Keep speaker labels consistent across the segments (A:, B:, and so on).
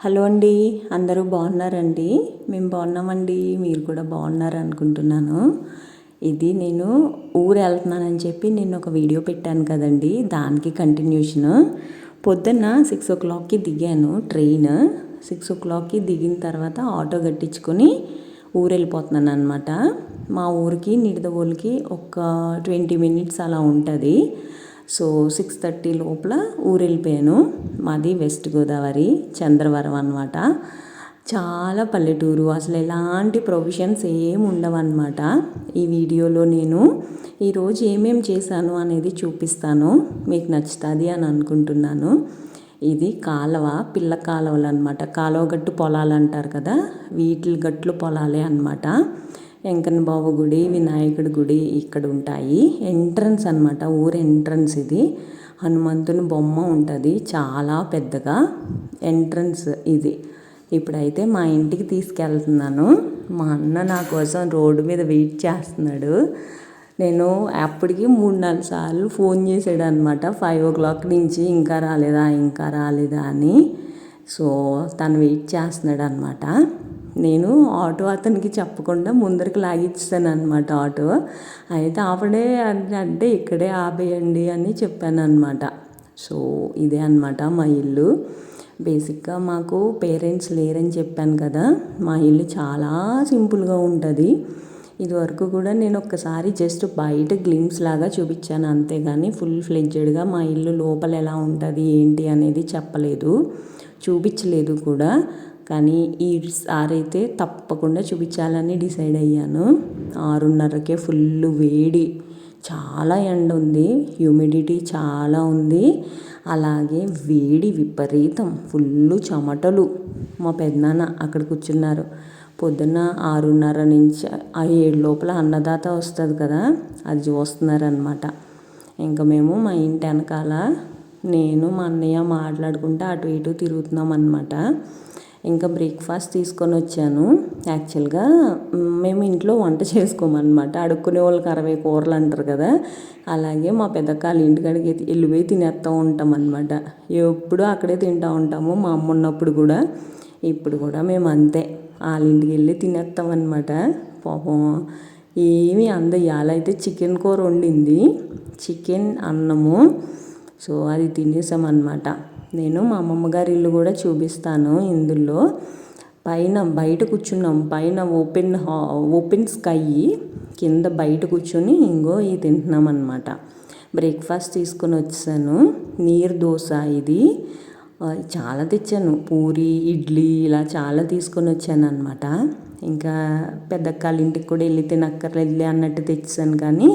A: Hello అండి అందరూ బాగున్నారండి? మేము బాగున్నామండి మీరు కూడా బాగున్నారు అనుకుంటున్నాను. ఇది నేను ఊరు వెళ్తున్నానని చెప్పి నేను ఒక వీడియో పెట్టాను కదండి దానికి కంటిన్యూషన్ పొద్దున్న సిక్స్ ఓ క్లాక్కి దిగాను ట్రైన్ సిక్స్ ఓ క్లాక్కి దిగిన తర్వాత ఆటో కట్టించుకొని ఊరు వెళ్ళిపోతున్నాను అనమాట మా ఊరికి నిడదవోలుకి ఒక ట్వంటీ మినిట్స్ అలా ఉంటుంది. సో సిక్స్ థర్టీ లోపల ఊరు వెళ్ళిపోయాను మాది వెస్ట్ గోదావరి చంద్రవరం అనమాట చాలా పల్లెటూరు అసలు ఎలాంటి ప్రొవిషన్స్ ఏం ఉండవన్నమాట. ఈ వీడియోలో నేను ఈరోజు ఏమేమి చేశాను అనేది చూపిస్తాను. మీకు నచ్చుతుంది అని అనుకుంటున్నాను. ఇది కాలువ పిల్ల కాలువలు అనమాట కాలువ గట్టు పొలాలు అంటారు కదా వీటి గట్లు పొలాలే అనమాట వెంకన్న బాబు గుడి వినాయకుడి గుడి ఇక్కడ ఉంటాయి. ఎంట్రన్స్ అనమాట ఊరు ఎంట్రన్స్ ఇది. హనుమంతుని బొమ్మ ఉంటుంది చాలా పెద్దగా ఎంట్రన్స్ ఇది. ఇప్పుడైతే మా ఇంటికి తీసుకెళ్తున్నాను. మా అన్న నా కోసం రోడ్డు మీద వెయిట్ చేస్తున్నాడు. నేను అప్పటికి మూడు నాలుగు సార్లు ఫోన్ చేసాడు అనమాట ఫైవ్ ఓ క్లాక్ నుంచి ఇంకా రాలేదా ఇంకా రాలేదా అని. సో తను వెయిట్ చేస్తున్నాడు అనమాట నేను ఆటో అతనికి చెప్పకుండా ముందరికి లాగిచ్చాను అనమాట ఆటో. అయితే ఆవిడే అంటే ఇక్కడే ఆపేయండి అని చెప్పాను అనమాట సో ఇదే అనమాట మా ఇల్లు. బేసిక్గా మాకు పేరెంట్స్ లేరని చెప్పాను కదా. మా ఇల్లు చాలా సింపుల్గా ఉంటుంది. ఇదివరకు కూడా నేను ఒక్కసారి జస్ట్ బయట గ్లిమ్స్ లాగా చూపించాను అంతేగాని ఫుల్ ఫ్లెడ్జెడ్గా మా ఇల్లు లోపల ఎలా ఉంటుంది ఏంటి అనేది చెప్పలేదు. చూపించలేదు కూడా. కానీ ఈసారి అయితే తప్పకుండా చూపించాలని డిసైడ్ అయ్యాను. ఆరున్నరకే ఫుల్ వేడి చాలా ఎండ ఉంది హ్యూమిడిటీ చాలా ఉంది. అలాగే వేడి విపరీతం ఫుల్ చెమటలు. మా పెద్దనాన్న అక్కడ కూర్చున్నారు. పొద్దున్న ఆరున్నర నుంచి ఆ ఏడు లోపల అన్నదాత వస్తుంది కదా అది చూస్తున్నారనమాట ఇంకా మేము మా ఇంటి వెనకాల నేను మా అన్నయ్య మాట్లాడుకుంటూ అటు ఇటు తిరుగుతున్నాం అనమాట ఇంకా బ్రేక్ఫాస్ట్ తీసుకొని వచ్చాను. యాక్చువల్గా మేము ఇంట్లో వంట చేసుకోమన్నమాట. అడుక్కునే వాళ్ళకి అరవై కూరలు అంటారు కదా. అలాగే మా పెద్దకాళ్ళ ఇంటికాడికి వెళ్ళిపోయి తినేస్తూ ఉంటాం అనమాట ఎప్పుడూ అక్కడే తింటూ ఉంటాము మా అమ్మ ఉన్నప్పుడు కూడా. ఇప్పుడు కూడా మేము అంతే. వాళ్ళ ఇంటికి వెళ్ళి తినేస్తాం అనమాట పాపం ఏమి అంద. అయితే చికెన్ కూర వండింది. చికెన్ అన్నము. సో అది తినేసామన్నమాట. నేను మా అమ్మమ్మ గారి ఇల్లు కూడా చూపిస్తాను ఇందులో. పైన బయట కూర్చున్నాం. పైన ఓపెన్ హా ఓపెన్ స్కై కింద బయట కూర్చొని ఇంగో ఇది తింటున్నాం అనమాట బ్రేక్ఫాస్ట్ తీసుకొని వచ్చాను. నీరు దోశ ఇది. చాలా తెచ్చాను. పూరి ఇడ్లీ ఇలా చాలా తీసుకొని వచ్చాను అనమాట ఇంకా పెద్దక్కాళ్ళ ఇంటికి కూడా వెళ్ళి తినక్కర్లేదు అన్నట్టు తెచ్చాను కానీ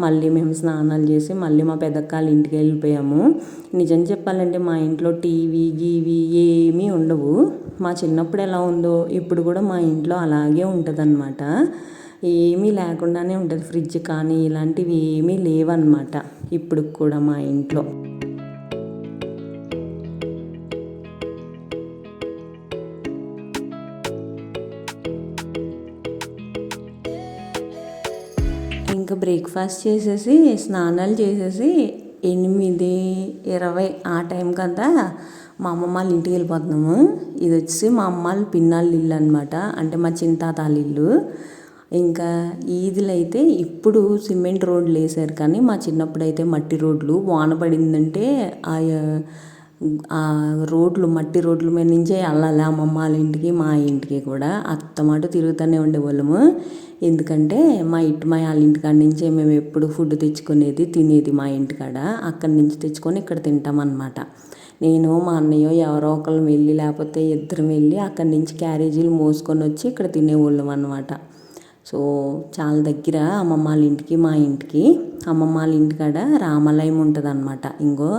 A: మళ్ళీ మేము స్నానాలు చేసి మళ్ళీ మా పెద్దక్కాళ్ళ ఇంటికి వెళ్ళిపోయాము. నిజం చెప్పాలంటే మా ఇంట్లో టీవీ గీవీ ఏమీ ఉండవు. మా చిన్నప్పుడు ఎలా ఉందో ఇప్పుడు కూడా మా ఇంట్లో అలాగే ఉంటుందన్నమాట. ఏమీ లేకుండానే ఉంటుంది. ఫ్రిడ్జ్ కానీ ఇలాంటివి ఏమీ లేవన్నమాట. ఇప్పుడు కూడా మా ఇంట్లో. ఇంకా బ్రేక్ఫాస్ట్ చేసేసి స్నానాలు చేసేసి ఎనిమిది ఇరవై ఆ టైం కదా మా అమ్మమ్మ వాళ్ళ ఇంటికి వెళ్ళిపోతున్నాము. ఇది వచ్చి మా అమ్మ వాళ్ళ పిన్నాళ్ళ ఇల్లు అనమాట అంటే మా చింతాతాళ్ళ ఇల్లు. ఇంకా ఈదులు అయితే ఇప్పుడు సిమెంట్ రోడ్లు వేసారు కానీ మా చిన్నప్పుడు అయితే మట్టి రోడ్లు. వాన పడిందంటే ఆ ఆ రోడ్లు మట్టి రోడ్ల మీద నుంచే వెళ్ళాలి అమ్మమ్మ వాళ్ళ ఇంటికి మా ఇంటికి కూడా అత్తమాట తిరుగుతూనే ఉండేవాళ్ళము. ఎందుకంటే మా ఇటు మా వాళ్ళ ఇంటికాడ నుంచే మేము ఎప్పుడు ఫుడ్ తెచ్చుకునేది తినేది మా ఇంటికాడ. అక్కడి నుంచి తెచ్చుకొని ఇక్కడ తింటామన్నమాట నేను మా అన్నయ్య ఎవరో ఒకరు వెళ్ళి లేకపోతే ఇద్దరం వెళ్ళి అక్కడి నుంచి క్యారేజీలు మోసుకొని వచ్చి ఇక్కడ తినేవాళ్ళం అనమాట సో చాలా దగ్గర అమ్మమ్మ వాళ్ళ ఇంటికి మా ఇంటికి అమ్మమ్మ వాళ్ళ ఇంటికాడ రామాలయం ఉంటుంది అనమాట ఇంకో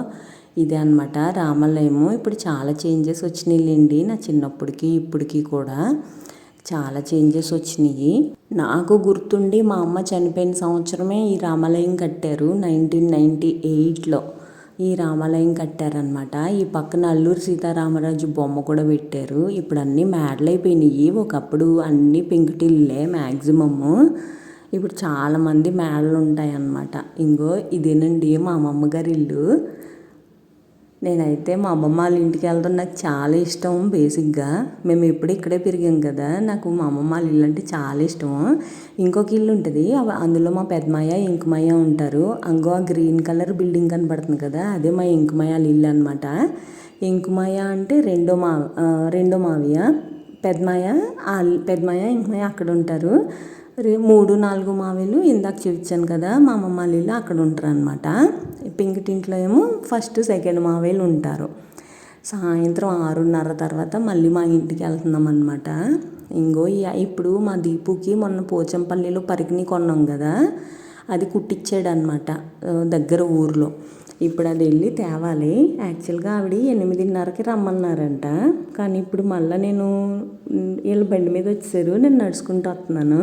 A: ఇదే అనమాట రామాలయము ఇప్పుడు చాలా చేంజెస్ వచ్చినాయిలేండి నా చిన్నప్పటికి ఇప్పటికి కూడా. చాలా చేంజెస్ వచ్చినాయి. నాకు గుర్తుండి మా అమ్మ చనిపోయిన సంవత్సరమే ఈ రామాలయం కట్టారు నైన్టీన్ నైంటీ ఎయిట్లో ఈ రామాలయం కట్టారనమాట ఈ పక్కన అల్లూరు సీతారామరాజు బొమ్మ కూడా పెట్టారు. ఇప్పుడు అన్నీ మేడలు అయిపోయినాయి. ఒకప్పుడు అన్నీ పెంకుటిల్లే మ్యాక్సిమము ఇప్పుడు చాలామంది మేడలు ఉంటాయి అన్నమాట ఇంకో ఇదేనండి మా అమ్మమ్మ గారి ఇల్లు నేనైతే మా అమ్మమ్మ వాళ్ళ ఇంటికి వెళ్ళడం నాకు చాలా ఇష్టం బేసిక్గా. మేము ఎప్పుడు ఇక్కడే పెరిగాం కదా నాకు మా అమ్మమ్మ వాళ్ళ ఇల్లు అంటే చాలా ఇష్టం. ఇంకొక ఇల్లు ఉంటుంది అందులో మా పెద్దమయ్య ఇంకమయ్య ఉంటారు. అంగో ఆ గ్రీన్ కలర్ బిల్డింగ్ కనబడుతుంది కదా అదే మా ఇంకమయ్య వాళ్ళ ఇల్లు అనమాట ఇంకమయ్య అంటే రెండో మా రెండో మావయ్య పెద్దమయ్య పెద్దమయ్య ఇంకమయ్య అక్కడ ఉంటారు. మూడు నాలుగు మావిలు ఇందాక చూపించాను కదా మా అమ్మమ్మ వాళ్ళ అక్కడ ఉంటారు అనమాట పింకిటింట్లో ఏమో ఫస్ట్ సెకండ్ మావేలు ఉంటారు. సాయంత్రం ఆరున్నర తర్వాత మళ్ళీ మా ఇంటికి వెళ్తున్నాం అనమాట ఇంగో ఇప్పుడు మా దీపుకి మొన్న పోచంపల్లిలో పరికిని కొన్నాం కదా అది కుట్టించాడనమాట దగ్గర ఊర్లో. ఇప్పుడు అది వెళ్ళి తేవాలి. యాక్చువల్గా ఆవిడ ఎనిమిదిన్నరకి రమ్మన్నారంట. కానీ ఇప్పుడు మళ్ళీ నేను వీళ్ళు బండి మీద వచ్చారు నేను నడుచుకుంటూ వస్తున్నాను.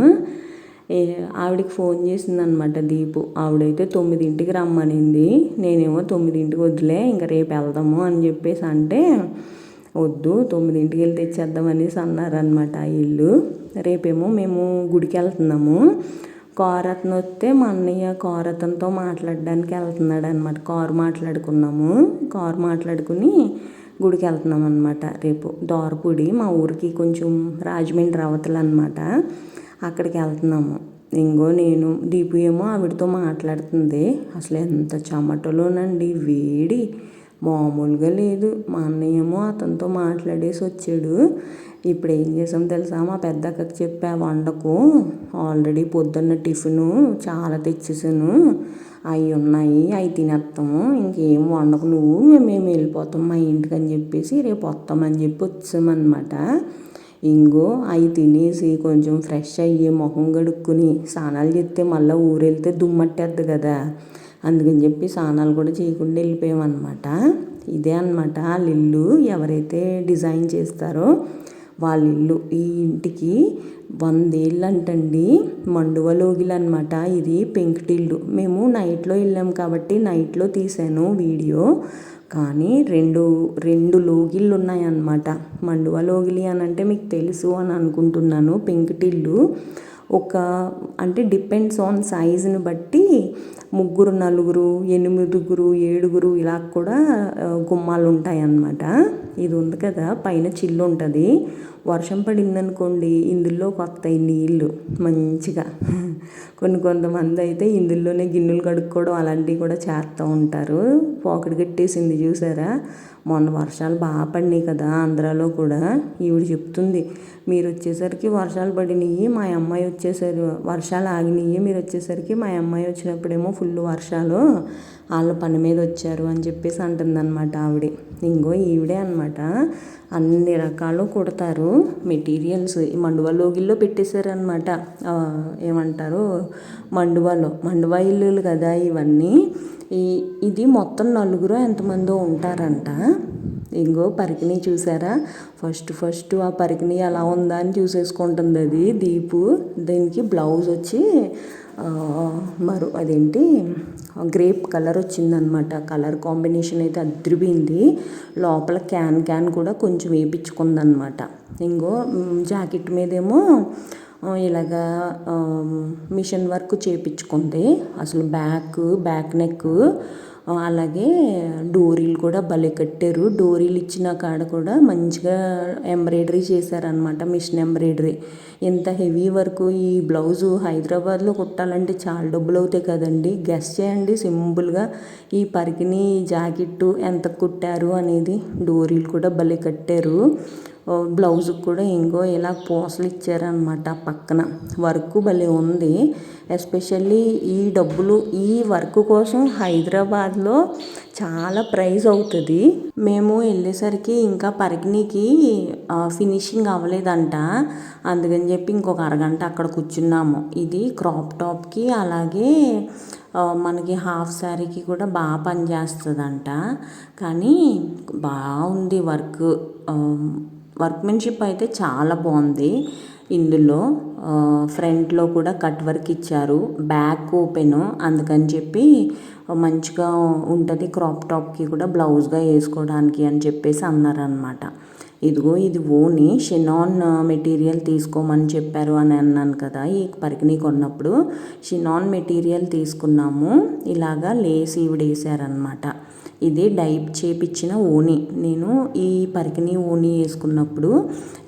A: ఆవిడకి ఫోన్ చేసిందనమాట దీపు. ఆవిడైతే తొమ్మిదింటికి రమ్మనింది. నేనేమో తొమ్మిదింటికి వద్దులే ఇంకా రేపు వెళ్దాము అని చెప్పేసి అంటే వద్దు తొమ్మిదింటికి వెళ్ళి తెచ్చేద్దామనేసి అన్నారనమాట ఆ ఇల్లు. రేపేమో మేము గుడికి వెళ్తున్నాము కోరతను వస్తే మా అన్నయ్య కార్ మాట్లాడడానికి వెళ్తున్నాడు అనమాట కారు మాట్లాడుకున్నాము. కారు మాట్లాడుకుని గుడికి వెళ్తున్నాం అనమాట రేపు. దోరపూడి మా ఊరికి కొంచెం రాజమండ్రి అవతల అనమాట అక్కడికి వెళ్తున్నాము ఇంగో నేను దీపు ఏమో ఆవిడతో మాట్లాడుతుంది. అసలు ఎంత చెమటలోనండి వేడి. మామూలుగా లేదు. మా అన్నయ్య ఏమో అతనితో మాట్లాడేసి వచ్చాడు ఇప్పుడు ఏం చేసాం తెలుసా? మా పెద్ద అక్కకి చెప్పా వండకు. ఆల్రెడీ పొద్దున్న టిఫిను చాలా తెచ్చేసాను. అవి ఉన్నాయి అవి తినేస్తాము ఇంకేం వండకు. నువ్వు మేము వెళ్ళిపోతాం మా ఇంటికి అని చెప్పేసి రేపు వస్తామని చెప్పి వచ్చామన్నమాట. ఇంగో అవి తినేసి కొంచెం ఫ్రెష్ అయ్యి మొహం గడుక్కుని స్నానాలు చేస్తే మళ్ళీ ఊరెళ్తే దుమ్మట్టేద్ది కదా. అందుకని చెప్పి స్నానాలు కూడా చేయకుండా వెళ్ళిపోయామన్నమాట. ఇదే అనమాట వాళ్ళ ఇల్లు ఎవరైతే డిజైన్ చేస్తారో వాళ్ళ ఇల్లు ఈ ఇంటికి వందేళ్ళు అంటండి మండువలోగిలు అనమాట ఇది పెంకుటిల్లు మేము నైట్లో వెళ్ళాం కాబట్టి నైట్లో తీసాను వీడియో. కానీ రెండు రెండు లోగిళ్ళు ఉన్నాయన్నమాట మండువ లోగిలి అని అంటే మీకు తెలుసు అని అనుకుంటున్నాను. పెంకుటిల్లు ఒక అంటే డిపెండ్స్ ఆన్ సైజుని బట్టి ముగ్గురు నలుగురు ఎనిమిదిగురు ఏడుగురు ఇలా కూడా గుమ్మాలు ఉంటాయన్నమాట ఇది ఉంది కదా పైన చిల్లు ఉంటుంది వర్షం పడిందనుకోండి ఇందులో కొత్త నీళ్ళు మంచిగా. కొన్ని కొంతమంది అయితే ఇందులోనే గిన్నెలు కడుక్కోవడం అలాంటివి కూడా చేస్తూ ఉంటారు. పాకెట్ కట్టేసింది చూసారా? మొన్న వర్షాలు బాగా పడినాయి కదా ఆంధ్రాలో కూడా ఈవిడ చెప్తుంది మీరు వచ్చేసరికి వర్షాలు పడినాయి మా అమ్మాయి వచ్చేసరి వర్షాలు ఆగినాయి మీరు వచ్చేసరికి మా అమ్మాయి వచ్చినప్పుడేమో ఫుల్ వర్షాలు వాళ్ళ పని మీద వచ్చారు అని చెప్పేసి అంటుందన్నమాట ఆవిడ. ఇంకో ఈవిడే అనమాట అన్ని రకాలు కుడతారు మెటీరియల్స్ ఈ మండువా లోగిల్లో పెట్టేశారనమాట ఏమంటారు మండువాలో మండువా ఇల్లులు కదా ఇవన్నీ ఈ ఇది మొత్తం నలుగురు ఎంతమందో ఉంటారంట. ఇంకో పరికిణి చూసారా? ఫస్ట్ ఫస్ట్ ఆ పరికిణి ఎలా ఉందా అని చూసేసుకుంటుంది అది. దీపు దీనికి బ్లౌజ్ వచ్చి మరు అదేంటి గ్రేప్ కలర్ వచ్చిందనమాట. కలర్ కాంబినేషన్ అయితే అద్రిపోయింది. లోపల క్యాన్ క్యాన్ కూడా కొంచెం వేయించుకుందనమాట ఇంకో జాకెట్ మీదేమో ఇలాగా మిషన్ వర్క్ చేపించుకుంది అసలు బ్యాక్ బ్యాక్ నెక్ అలాగే డోరీలు కూడా భలే కట్టారు. డోరీలు ఇచ్చిన కాడ కూడా మంచిగా ఎంబ్రాయిడరీ చేశారనమాట మిషన్ ఎంబ్రాయిడరీ. ఎంత హెవీ వర్క్. ఈ బ్లౌజు హైదరాబాద్లో కుట్టాలంటే చాలా డబ్బులు అవుతాయి కదండి. గెస్ చేయండి సింపుల్గా. ఈ పరికిని జాకెట్టు ఎంత కుట్టారు అనేది డోరీలు కూడా భలే కట్టారు. బ్లౌజ్కి కూడా ఇంకో ఇలా పూసలు ఇచ్చారనమాట పక్కన. వర్క్ భలే ఉంది. ఎస్పెషల్లీ ఈ డబ్బులు ఈ వర్క్ కోసం హైదరాబాద్లో చాలా ప్రైస్ అవుతుంది. మేము వెళ్ళేసరికి ఇంకా పరిగిణికి ఫినిషింగ్ అవ్వలేదంట. అందుకని చెప్పి ఇంకొక అరగంట అక్కడ కూర్చున్నాము. ఇది క్రాప్ టాప్కి అలాగే మనకి హాఫ్ శారీకి కూడా బాగా పనిచేస్తుందంట. కానీ బాగుంది వర్క్. వర్క్మెన్షిప్ అయితే చాలా బాగుంది. ఇందులో ఫ్రంట్లో కూడా కట్ వర్క్ ఇచ్చారు. బ్యాక్ ఓపెన్ అందుకని చెప్పి మంచిగా ఉంటుంది క్రాప్ టాప్కి కూడా బ్లౌజ్గా వేసుకోవడానికి అని చెప్పేసి అన్నారనమాట ఇదిగో ఇది ఓని షినాన్ మెటీరియల్ తీసుకోమని చెప్పారు అని అన్నాను కదా ఈ పరికిణి కొన్నప్పుడు. షినాన్ మెటీరియల్ తీసుకున్నాము. ఇలాగా లేస్ ఈవిడేసారనమాట ఇది డైప్ చేపించిన ఓని నేను ఈ పరికిణి ఓని వేసుకున్నప్పుడు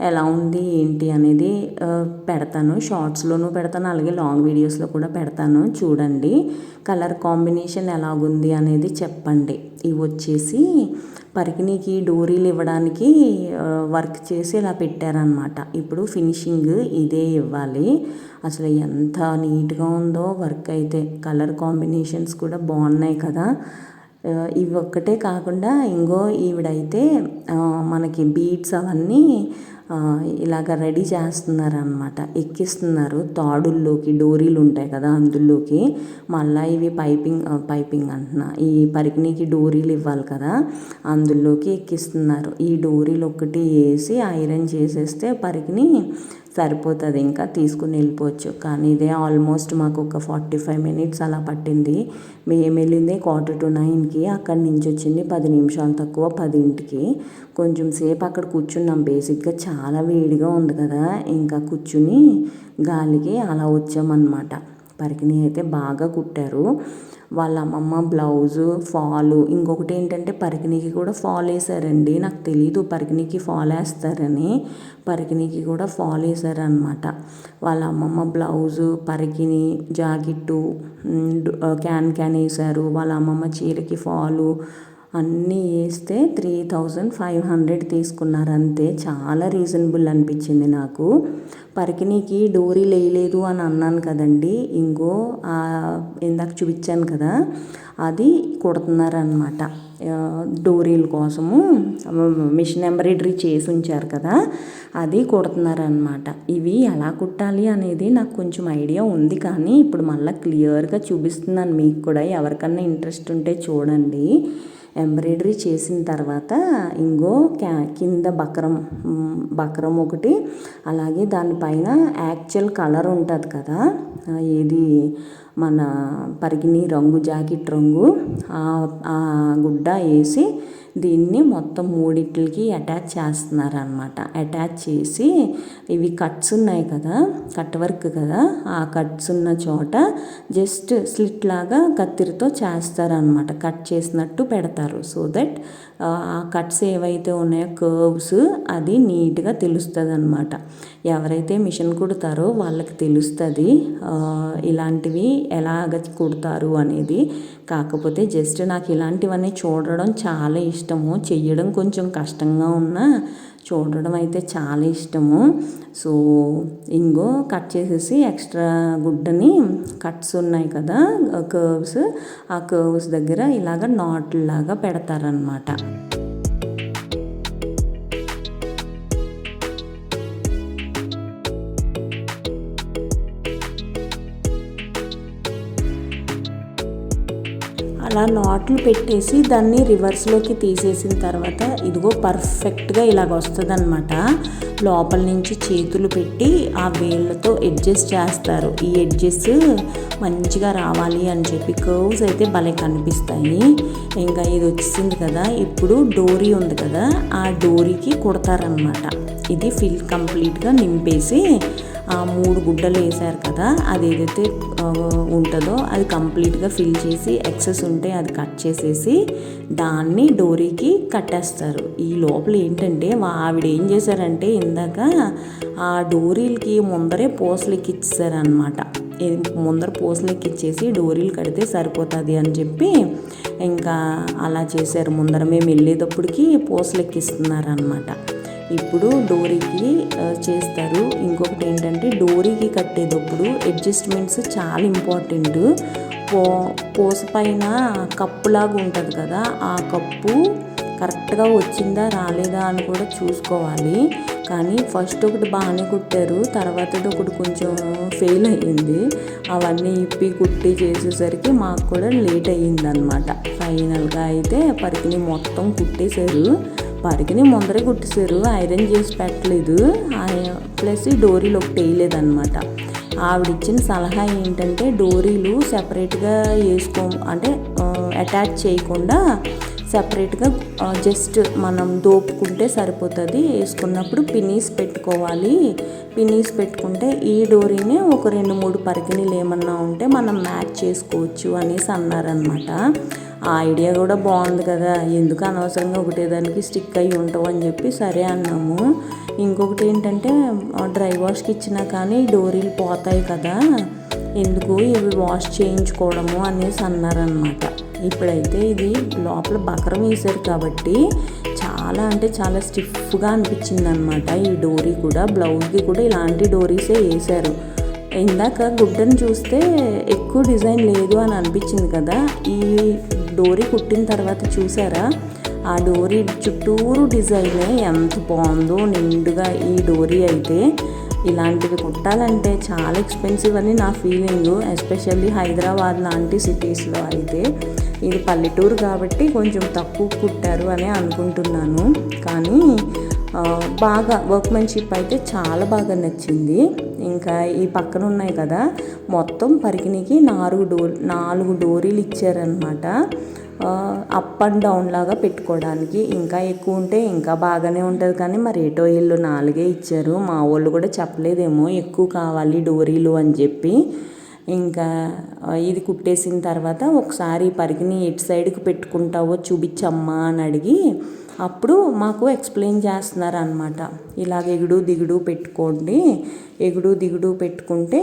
A: ఎలా ఉంది ఏంటి అనేది పెడతాను. షార్ట్స్లోనూ పెడతాను అలాగే లాంగ్ వీడియోస్లో కూడా పెడతాను. చూడండి కలర్ కాంబినేషన్ ఎలాగుంది అనేది చెప్పండి. ఇవి వచ్చేసి పరికిణీకి డోరీలు ఇవ్వడానికి వర్క్ చేసి ఇలా పెట్టారనమాట ఇప్పుడు ఫినిషింగ్ ఇదే ఇవ్వాలి. అసలు ఎంత నీట్గా ఉందో వర్క్ అయితే. కలర్ కాంబినేషన్స్ కూడా బాగున్నాయి కదా. ఇవి ఒక్కటే కాకుండా ఇంకో ఈవిడైతే మనకి బీట్స్ అవన్నీ ఇలాగ రెడీ చేస్తున్నారనమాట ఎక్కిస్తున్నారు. తాడుల్లోకి డోరీలు ఉంటాయి కదా అందులోకి మళ్ళీ ఇవి పైపింగ్ పైపింగ్ అంటున్నా. ఈ పరికిణీకి డోరీలు ఇవ్వాలి కదా అందులోకి ఎక్కిస్తున్నారు. ఈ డోరీలు ఒకటి వేసి ఐరన్ చేసేస్తే పరికిని సరిపోతుంది. ఇంకా తీసుకుని వెళ్ళిపోవచ్చు. కానీ ఇదే ఆల్మోస్ట్ మాకు ఒక ఫార్టీ ఫైవ్ మినిట్స్ అలా పట్టింది. మేము వెళ్ళింది క్వార్టర్ టు నైన్కి. అక్కడి నుంచి వచ్చింది పది నిమిషాలు తక్కువ పదింటికి. కొంచెం సేపు అక్కడ కూర్చున్నాం. బేసిక్గా చాలా వేడిగా ఉంది కదా. ఇంకా కూర్చుని గాలికి అలా వచ్చామన్నమాట. పరికిణి అయితే బాగా కుట్టారు. వాళ్ళ అమ్మమ్మ బ్లౌజు ఫాలు ఇంకొకటి ఏంటంటే పరికిణికి కూడా ఫాల్ వేసారండి నాకు తెలీదు పరికిణికి ఫాల్ వేస్తారని. పరికిణికి కూడా ఫాల్ వేసారనమాట వాళ్ళ అమ్మమ్మ బ్లౌజు పరికిణి జాకెట్టు క్యాన్ క్యాన్ వేసారు వాళ్ళ అమ్మమ్మ చీరకి ఫాలు అన్నీ వేస్తే త్రీ థౌజండ్ ఫైవ్ హండ్రెడ్ తీసుకున్నారు అంతే చాలా రీజనబుల్ అనిపించింది నాకు. పరికిణీకి డోరీ వేయలేదు అని అన్నాను కదండి. ఇంకో ఇందాక చూపించాను కదా అది కుడుతున్నారనమాట డోరీల కోసము. మిషన్ ఎంబ్రాయిడరీ చేసి ఉంచారు కదా అది కుడుతున్నారనమాట ఇవి ఎలా కుట్టాలి అనేది నాకు కొంచెం ఐడియా ఉంది కానీ ఇప్పుడు మళ్ళీ క్లియర్గా చూపిస్తున్నాను మీకు కూడా. ఎవరికన్నా ఇంట్రెస్ట్ ఉంటే చూడండి. ఎంబ్రాయిడరీ చేసిన తర్వాత ఇంకో క్యా కింద బక్రం బక్రం ఒకటి అలాగే దానిపైన యాక్చువల్ కలర్ ఉంటుంది కదా ఏది మన పరిగిని రంగు జాకెట్ రంగు ఆ గుడ్డ వేసి దీన్ని మొత్తం మూడిట్లకి అటాచ్ చేస్తున్నారనమాట అటాచ్ చేసి ఇవి కట్స్ ఉన్నాయి కదా కట్ వర్క్ కదా ఆ కట్స్ ఉన్న చోట జస్ట్ స్లిట్ లాగా కత్తిరితో చేస్తారనమాట కట్ చేసినట్టు పెడతారు. సో దట్ ఆ కట్స్ ఏవైతే ఉన్నాయో కర్వ్స్ అది నీట్గా తెలుస్తుంది అనమాట ఎవరైతే మిషన్ కుడతారో వాళ్ళకి తెలుస్తుంది ఇలాంటివి ఎలాగ కుడతారు అనేది. కాకపోతే జస్ట్ నాకు ఇలాంటివన్నీ చూడడం చాలా ఇష్టము. చెయ్యడం కొంచెం కష్టంగా ఉన్నా చూడడం అయితే చాలా ఇష్టము. సో ఇంగో కట్ చేసేసి ఎక్స్ట్రా గుడ్డని కట్స్ ఉన్నాయి కదా కర్వ్స్ ఆ కర్వ్స్ దగ్గర ఇలాగ నాట్లాగా పెడతారనమాట అలా నాట్లు పెట్టేసి దాన్ని రివర్స్లోకి తీసేసిన తర్వాత ఇదిగో పర్ఫెక్ట్గా ఇలాగ వస్తుంది లోపల నుంచి చేతులు పెట్టి ఆ వేళ్ళతో అడ్జస్ట్ చేస్తారు. ఈ ఎడ్జెస్ మంచిగా రావాలి అని చెప్పి కర్వ్స్ అయితే భలే కనిపిస్తాయి. ఇంకా ఇది వచ్చింది కదా ఇప్పుడు డోరీ ఉంది కదా ఆ డోరీకి కుడతారనమాట ఇది ఫిల్ కంప్లీట్గా నింపేసి మూడు గుడ్డలు వేసారు కదా అది ఏదైతే ఉంటుందో అది కంప్లీట్గా ఫిల్ చేసి ఎక్సెస్ ఉంటే అది కట్ చేసేసి దాన్ని డోరీకి కట్టేస్తారు. ఈ లోపల ఏంటంటే ఆవిడ ఏం చేశారంటే ఇందాక ఆ డోరీలకి ముందరే పోసలు ఎక్కిచ్చారనమాట ముందర పోసలు ఎక్కిచ్చేసి డోరీలు కడితే సరిపోతుంది అని చెప్పి ఇంకా అలా చేశారు. ముందర మేము వెళ్ళేటప్పటికి పోసలు ఎక్కిస్తున్నారనమాట ఇప్పుడు డోరీకి చేస్తారు. ఇంకొకటి ఏంటంటే డోరీకి కట్టేటప్పుడు అడ్జస్ట్మెంట్స్ చాలా ఇంపార్టెంట్. పో పూస పైన కప్పులాగా ఉంటుంది కదా ఆ కప్పు కరెక్ట్గా వచ్చిందా రాలేదా అని కూడా చూసుకోవాలి. కానీ ఫస్ట్ ఒకటి బాగానే కుట్టారు తర్వాతది ఒకటి కొంచెం ఫెయిల్ అయ్యింది. అవన్నీ ఇప్పి కుట్టి చేసేసరికి మాకు కూడా లేట్ అయ్యింది అనమాట ఫైనల్గా అయితే పరికిని మొత్తం కుట్టేశారు. పరికిని ముందరే కుట్టేశారు ఐరన్ చేసి పెట్టలేదు. ప్లస్ ఈ డోరీలు ఒకటి వేయలేదన్నమాట ఆవిడిచ్చిన సలహా ఏంటంటే డోరీలు సెపరేట్గా వేసుకో అంటే అటాచ్ చేయకుండా సపరేట్గా జస్ట్ మనం దోపుకుంటే సరిపోతుంది. వేసుకున్నప్పుడు పినీస్ పెట్టుకోవాలి. పినీస్ పెట్టుకుంటే ఈ డోరీనే ఒక రెండు మూడు పరికిణీలు ఏమన్నా ఉంటే మనం మ్యాచ్ చేసుకోవచ్చు అనేసి అన్నారనమాట ఆ ఐడియా కూడా బాగుంది కదా. ఎందుకు అనవసరంగా ఒకటే దానికి స్టిక్ అయ్యి ఉంటావు అని చెప్పి సరే అన్నాము. ఇంకొకటి ఏంటంటే డ్రై వాష్కి ఇచ్చినా కానీ డోరీలు పోతాయి కదా. ఎందుకు ఇవి వాష్ చేయించుకోవడము అనేసి అన్నారనమాట ఇప్పుడైతే ఇది లోపల బకరం వేసారు కాబట్టి చాలా అంటే చాలా స్టిఫ్గా అనిపించింది అనమాట ఈ డోరీ కూడా బ్లౌజ్కి కూడా ఇలాంటి డోరీసే వేసారు ఇందాక గుడ్డను చూస్తే ఎక్కువ డిజైన్ లేదు అని అనిపించింది కదా. ఈ డోరీ కుట్టిన తర్వాత చూసారా? ఆ డోరీ చుట్టూరు డిజైన్ ఎంత బాగుందో నిండుగా ఈ డోరీ అయితే. ఇలాంటివి కుట్టాలంటే చాలా ఎక్స్పెన్సివ్ అని నా ఫీలింగ్. ఎస్పెషల్లీ హైదరాబాద్ లాంటి సిటీస్లో అయితే. ఇది పల్లెటూరు కాబట్టి కొంచెం తక్కువ కుట్టారు అని అనుకుంటున్నాను. కానీ బాగా వర్క్మెన్షిప్ అయితే చాలా బాగా నచ్చింది. ఇంకా ఈ పక్కన ఉన్నాయి కదా మొత్తం పరికినికి నాలుగు డోర్ నాలుగు డోరీలు ఇచ్చారనమాట అప్ అండ్ డౌన్ లాగా పెట్టుకోవడానికి. ఇంకా ఎక్కువ ఉంటే ఇంకా బాగానే ఉంటుంది కానీ మరి ఏటో ఇల్లు నాలుగే ఇచ్చారు. మా వాళ్ళు కూడా చెప్పలేదేమో ఎక్కువ కావాలి డోరీలు అని చెప్పి. ఇంకా ఇది కుట్టేసిన తర్వాత ఒకసారి పరిగిని ఎటు సైడ్కి పెట్టుకుంటావో చూపించమ్మా అని అడిగి అప్పుడు మాకు ఎక్స్ప్లెయిన్ చేస్తున్నారు అనమాట ఇలాగ ఎగుడు దిగుడు పెట్టుకోండి. ఎగుడు దిగుడు పెట్టుకుంటే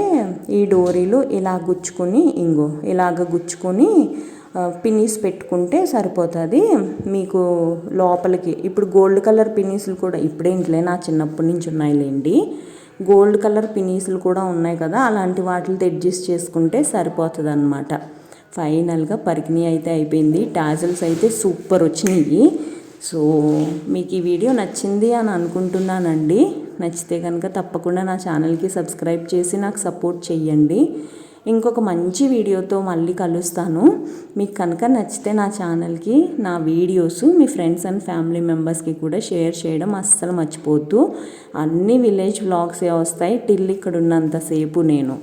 A: ఈ డోరీలు ఇలా గుచ్చుకొని ఇంగో ఇలాగ గుచ్చుకొని ఆ, పిన్నీస్ పెట్టుకుంటే సరిపోతుంది. మీకు లోపలికి ఇప్పుడు గోల్డ్ కలర్ పిన్నీసులు కూడా ఇప్పుడేంటిలే నా చిన్నప్పటి నుంచి ఉన్నాయిలేండి. గోల్డ్ కలర్ పినీసులు కూడా ఉన్నాయి కదా అలాంటి వాటితో అడ్జస్ట్ చేసుకుంటే సరిపోతుంది అనమాట ఫైనల్గా పరికిణి అయితే అయిపోయింది. టాజల్స్ అయితే సూపర్ వచ్చినాయి. సో మీకు ఈ వీడియో నచ్చింది అని అనుకుంటున్నానండి. నచ్చితే కనుక తప్పకుండా నా ఛానల్కి సబ్స్క్రైబ్ చేసి నాకు సపోర్ట్ చేయండి ఇంకొక మంచి వీడియోతో మళ్ళీ కలుస్తాను. మీకు కనుక నచ్చితే నా ఛానల్కి నా వీడియోస్ మీ ఫ్రెండ్స్ అండ్ ఫ్యామిలీ మెంబర్స్కి కూడా షేర్ చేయడం అస్సలు మర్చిపోద్దు అన్ని విలేజ్ వ్లాగ్సే వస్తాయి. టిల్ ఇక్కడ ఉన్నంతసేపు నేను.